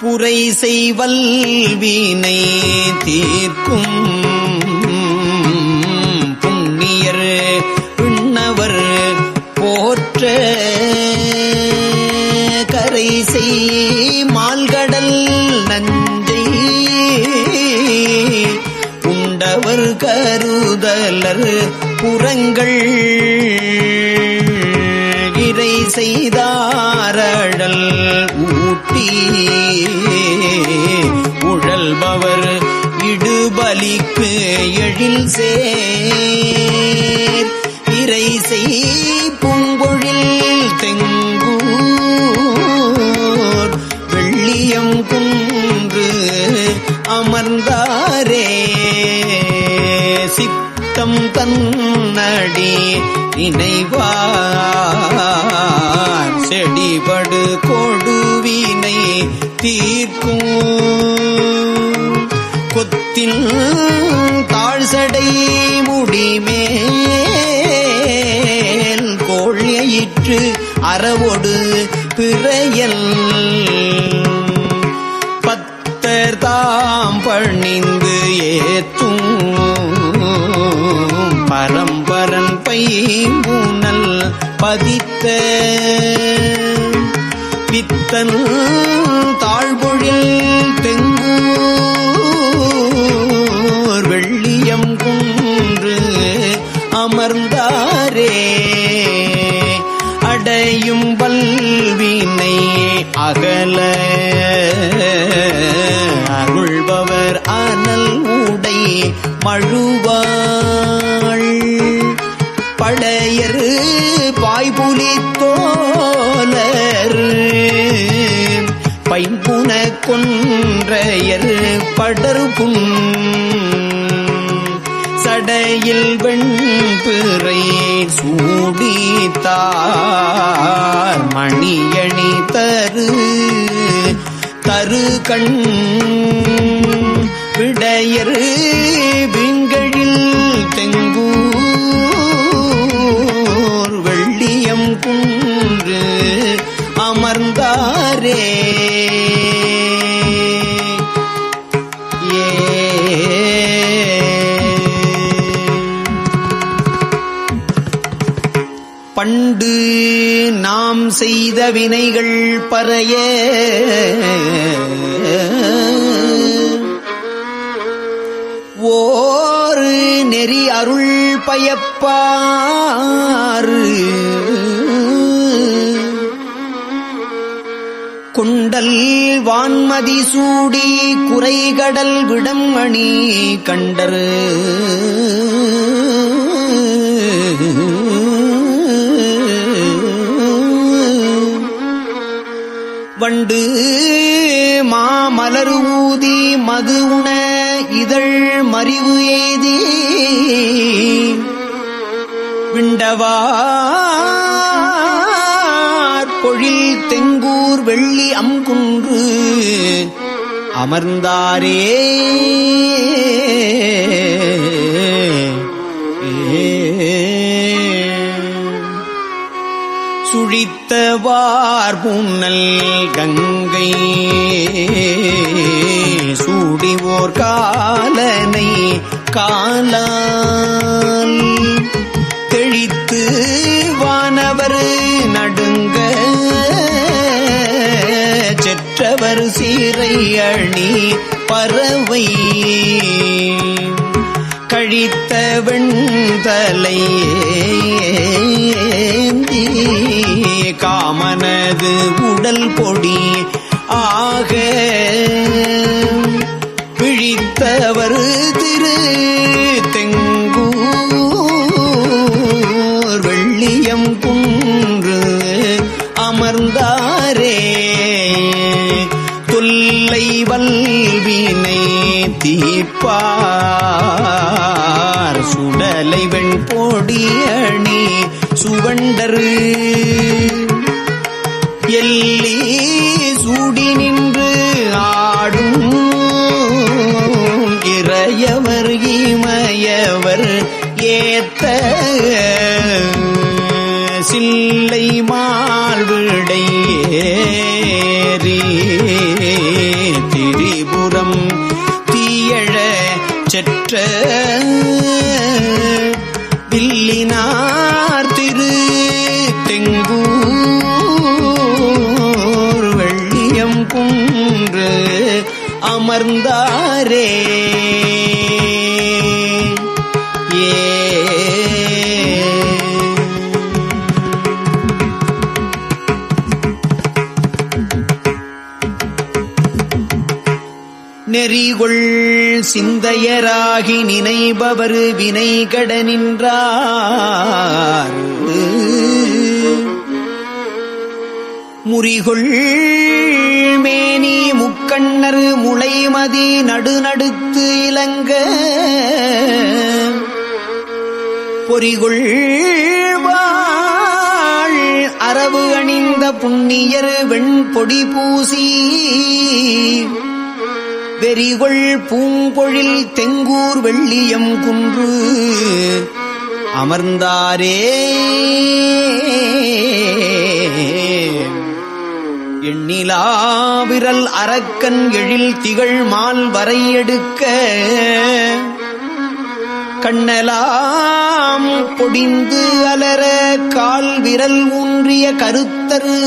புரை செய்வல் வீணை தீர்க்கும் புண்ணியர் விண்ணவர் போற்ற கரை செய் மால்கடல் நஞ்சை உண்டவர் கருதலர் புறங்கள் இறை செய்தாரடல் ஊ ஊட்டி உழல்பவர் இடுபலிக்கு எழில் சேர். இறை செய் பூங்கொழில் தெங்கூர். வெள்ளியம் குன்று அமர்ந்தாரே. சித்தம் தன்னடி நினைவார். செடிபடு தீர்க்கும். கொத்தின் தாழ்சடை முடிமேல் கோழியிற்று அறவொடு பிறையல். பத்தர் தாம் பணிந்து ஏத்தும். பரம்பரன் பைம்பூனல் பதித்த பித்தன் தாழ்பொழில் தெங்கூர் வெள்ளியம் குன்று அமர்ந்தாரே. அடையும் வல்வினை அகல அருள்பவர் அனல் உடை மழுவார். புன கொன்றையர் படர்புண் சடையில் வெண்பிறை சூடித்தார் மணியணி தரு தரு கண் விடையரு நாம் செய்த வினைகள் பறைய. ஓரு நெறி அருள் பயப்பாறு. குண்டல் வான்மதி சூடி குறைகடல் விடம் அணி கண்டரு. வண்டு மாமலர் ஊதி மது உண இதழ் மறிவு எய்தி. விண்டவார் பொழில் தெங்கூர் வெள்ளி அங்குன்று அமர்ந்தாரே. சுழித்த சுழித்தவார் புன்னல் கங்கை. சூடிவோர் காலனை காலால் தெளித்து வானவர் நடுங்க. செற்றவர் சீரை அணி பறவை. கழித்த வெண்தலை ஏந்தி உடல் பொடி ஆக. பிழித்தவர் திரு தெங்கூர் வெள்ளியம் குன்று அமர்ந்தாரே. தொல்லை வல்வினை தீர்ப்பார் சுடலை வெண் பொடியணி சுவண்டரு. எல்லி சூடி நின்று நெறிகொள் சிந்தையராகி நினைபவர் வினை கட நின்றார். முறிகொள் மேனி முக்கண்ணர் முளைமதி நடுநடுத்து இலங்க. பொறிகொள் வாழ் அரவு அணிந்த புண்ணியர் வெண்பொடி பூசி. வெறிகொள் பூம்பொழில் தெங்கூர் வெள்ளியம் குன்று. அமர்ந்தாரே. எண்ணிலா விரல் அரக்கன் எழில் திகழ் மால் வரையெடுக்க கண்ணலாம் பொடிந்து அலர கால் விரல் ஊன்றிய கருத்தரு.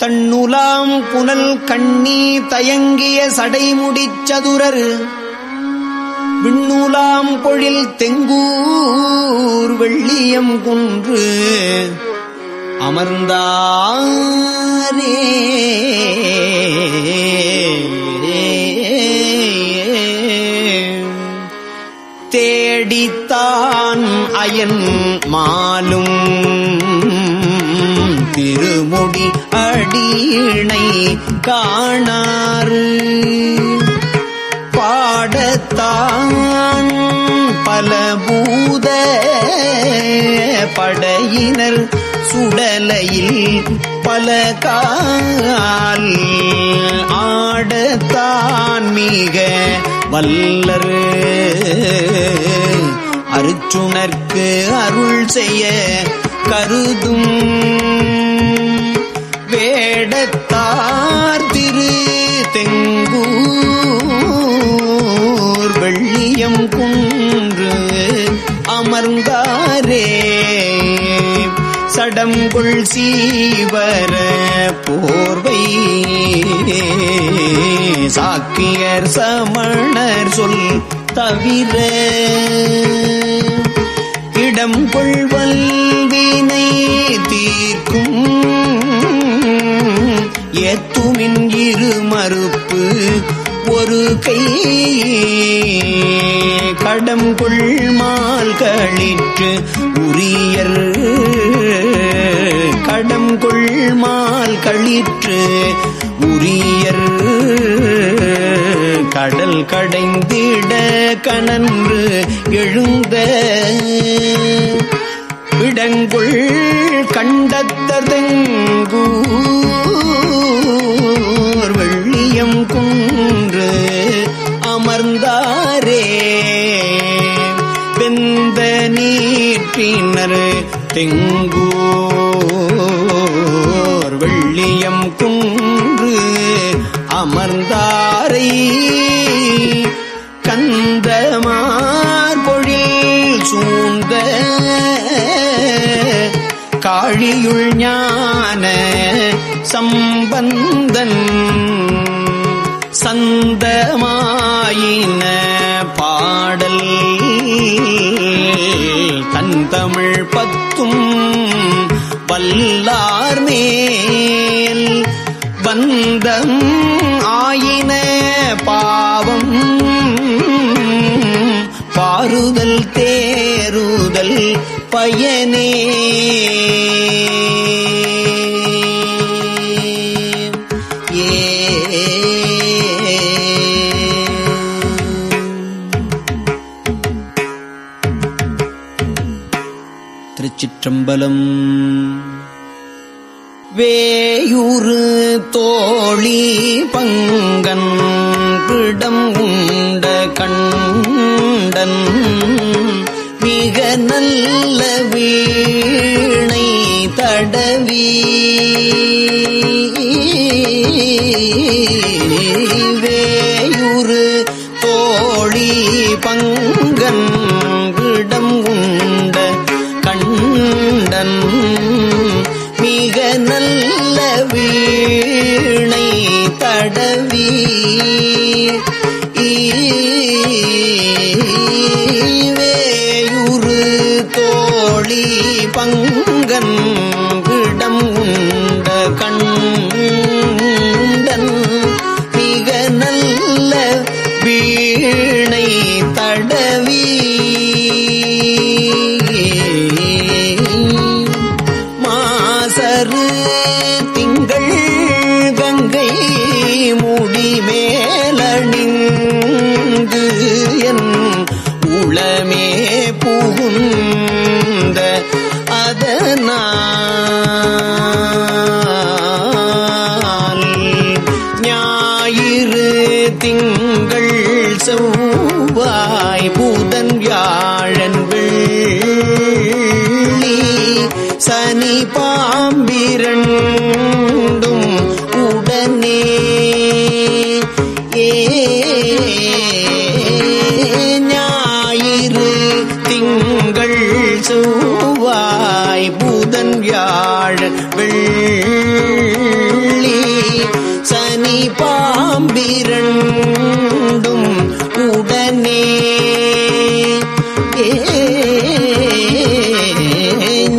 தன்னுலாம் புனல் கண்ணி தயங்கிய சடைமுடிச் சதுரர் விண்ணுலாம் பொழில் தெங்கூர் வெள்ளியம் குன்று அமர்ந்தாரே. தேடித்தான் அயன் மாலும் திருமுடி அடியினை காணாறு. பாடத்தான் பல பூத படையினர் சுடலையில் பல கால் ஆடத்தான் மிக வல்லர். அருச்சுணர்க்கு அருள் செய்ய கருதும் வேடத்தார் திரு தெங்கூர் வெள்ளியம் குன்று அமர்ந்தாரே. சடங்குள் சீவர போர்வை சாக்கியர் சமணர் சொல் தவிர இடம் கொள்வல்வினை தீர்க்கும் ஏத்துமின் இரு மறுப்பு ஒரு கை. கடம் கொள்மால் கழிற்று உரியர். கடம் கொள்மால் கழிற்று உரியர். கடல் கடைந்திட கனன்று எழுந்த. விடங்குள் கண்டத்ததெங்கூ. வெள்ளியம் குன்று அமர்ந்தாரே. வெந்த நீட்டினர் தெங்கூர் வெள்ளியம் குன்று அமர்ந்தாரை. கந்தமார் பொழில் சூழ்ந்த காழியுள் ஞான சம்பந்தன் சந்தமாயின பாடல். தன் தமிழ் பத்தும் வல்லார் மேல். பந்தம் ஆயின பாவம். பாருதல் தேருதல் பயனே. திருச்சிற்றம்பலம் வேயுறு தோழி பங்கன் பிடம் உண்ட கண்டன். மிக நல்ல வீணை தடவி. வேயுறு தோழி பங்கன் கண்டன் மிக நல்ல வீணை தடவி வேயுறு தோழி பங்கன் செவ்வாய் பூதன் வியாழன் வெள்ளி சனி பாம்பிரண்டும் உடனே.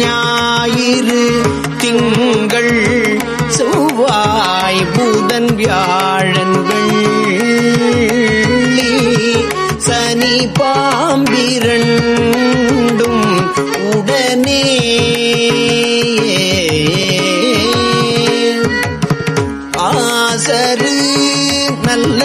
ஞாயிறு திங்கள் செவ்வாய் பூதன் வியாழன் வெள்ளி சனி பாம்பிரண்டும் ஆசரு நல்ல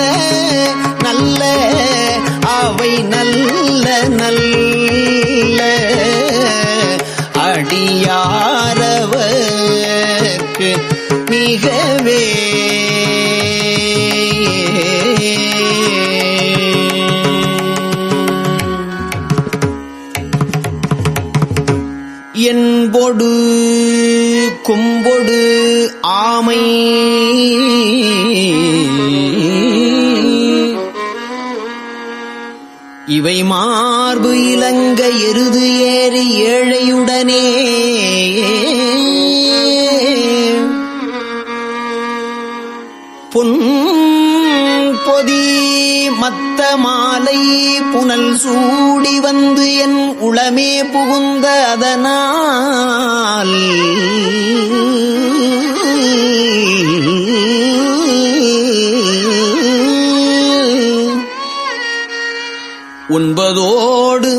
ஏழையுடனே பொன் பொதி மத்த மாலை புனல் சூடி வந்து என் உளமே புகுந்த அதனால். ஒன்பதோடு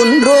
ஒன்றோ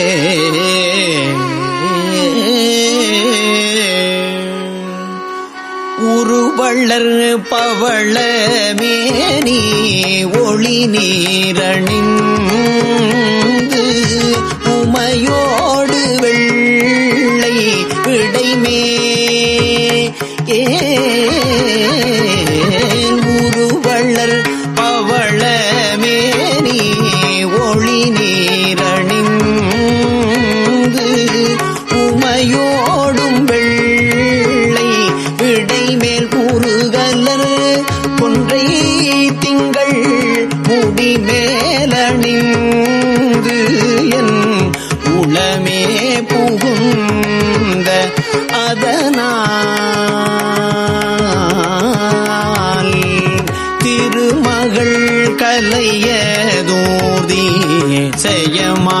பவளர் பவள மேனி ஒளி நீரணிந்து உமையோடு வெள்ளை விடைமே ஏ அதனால் திருமகள் கலையதூதி செய்யமா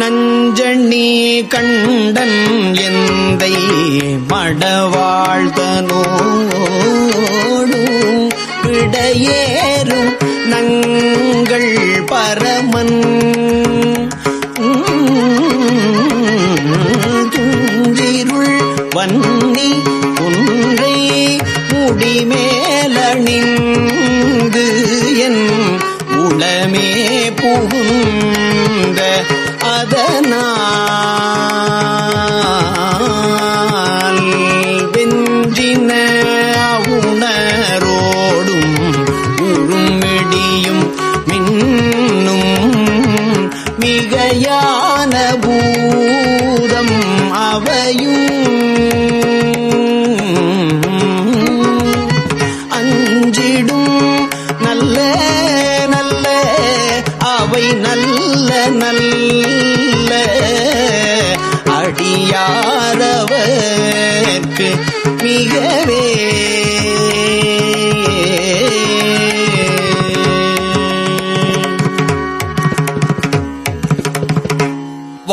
நஞ்சணி கண்டன் எந்தை மடவாழ்தனோடும் விடையேறும் நங்கள் பரமன். துஞ்சிருள் வன்னி ஒன்றை முடிமே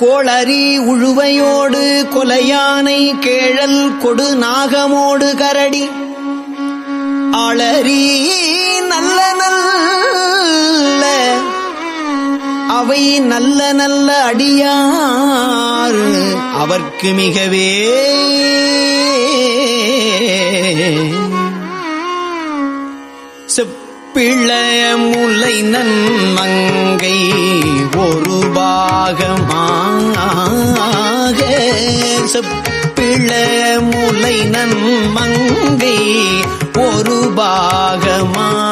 கோளரி உழுவையோடு கொலையானை கேழல் கொடு நாகமோடு கரடி. அளறி நல்ல நல்ல அவை நல்ல நல்ல அடியார். அவர்க்கு மிகவே செப்பிளைய முலை நன்மங்கை ஒரு பாகமாக. செப்பிளைய முலை நன்மங்கை ஒரு பாகமாக.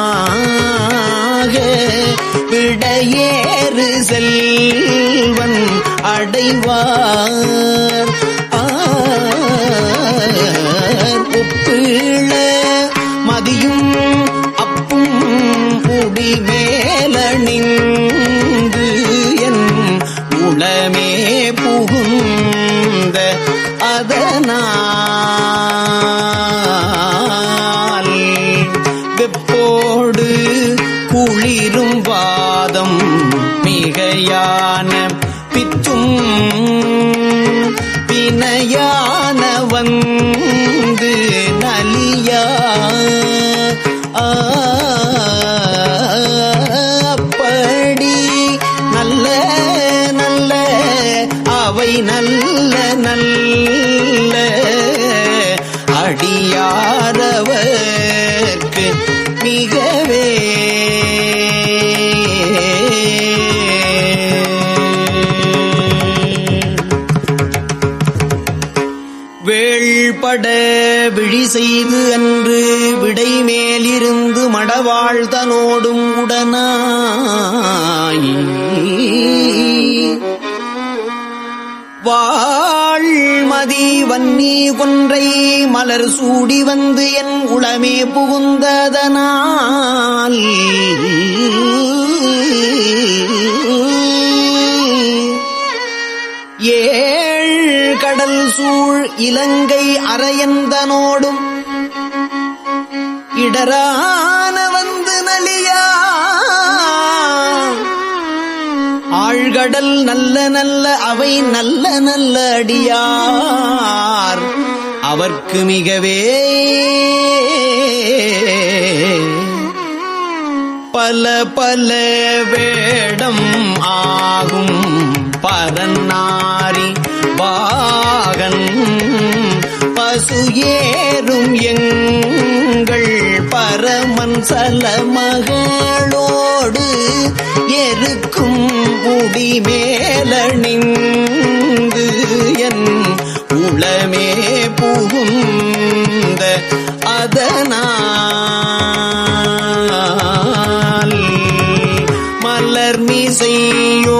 விடையேறு செல்வன் அடைவார். ஆர் மதியும் புடி மேலணிந்து என் உளமே புகும் வேள்பட விழி செய்து அன்று விடை மேலிருந்து மடவாழ்தனோடும் உடனாய். வாழ்மதி வன்னி கொன்றை மலர் சூடி வந்து என் உளமே புகுந்ததனால். சூழ் இலங்கை அரையந்தனோடும் இடரான வந்து நலியா. ஆழ்கடல் நல்ல நல்ல அவை நல்ல நல்ல அடியார். அவர்க்கு மிகவே பல பல வேடம் ஆகும் பரநாரி வாகன் பசு ஏறும் எங்கள் பரமன் சலமகளோடு எருக்கும் முடி மேலணிந்து என் உளமே புகுந்த அதனால் மலர் மீசையோ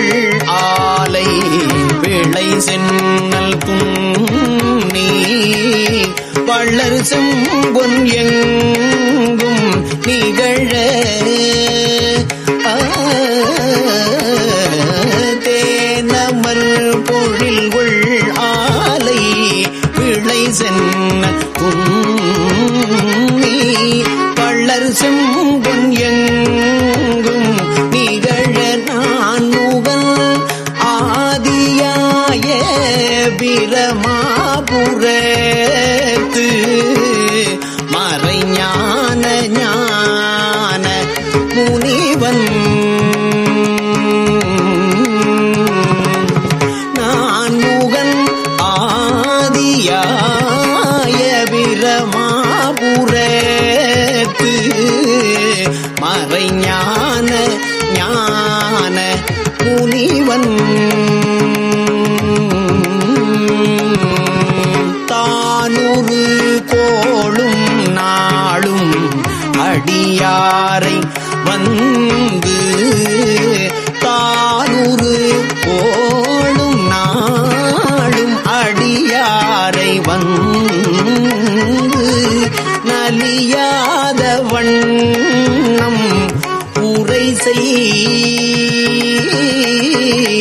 சென்னல் நீ. வள்ளர் செம்பொன் எங்கும் நிகழ தேனமர் தேனமர் உள் ஆலை விளை சென்ன துண்ணி வள்ளர் செம்பொன் மறைஞான ஞான முனிவன். தானுரு கோளும் நாளும் அடியாரை வந்து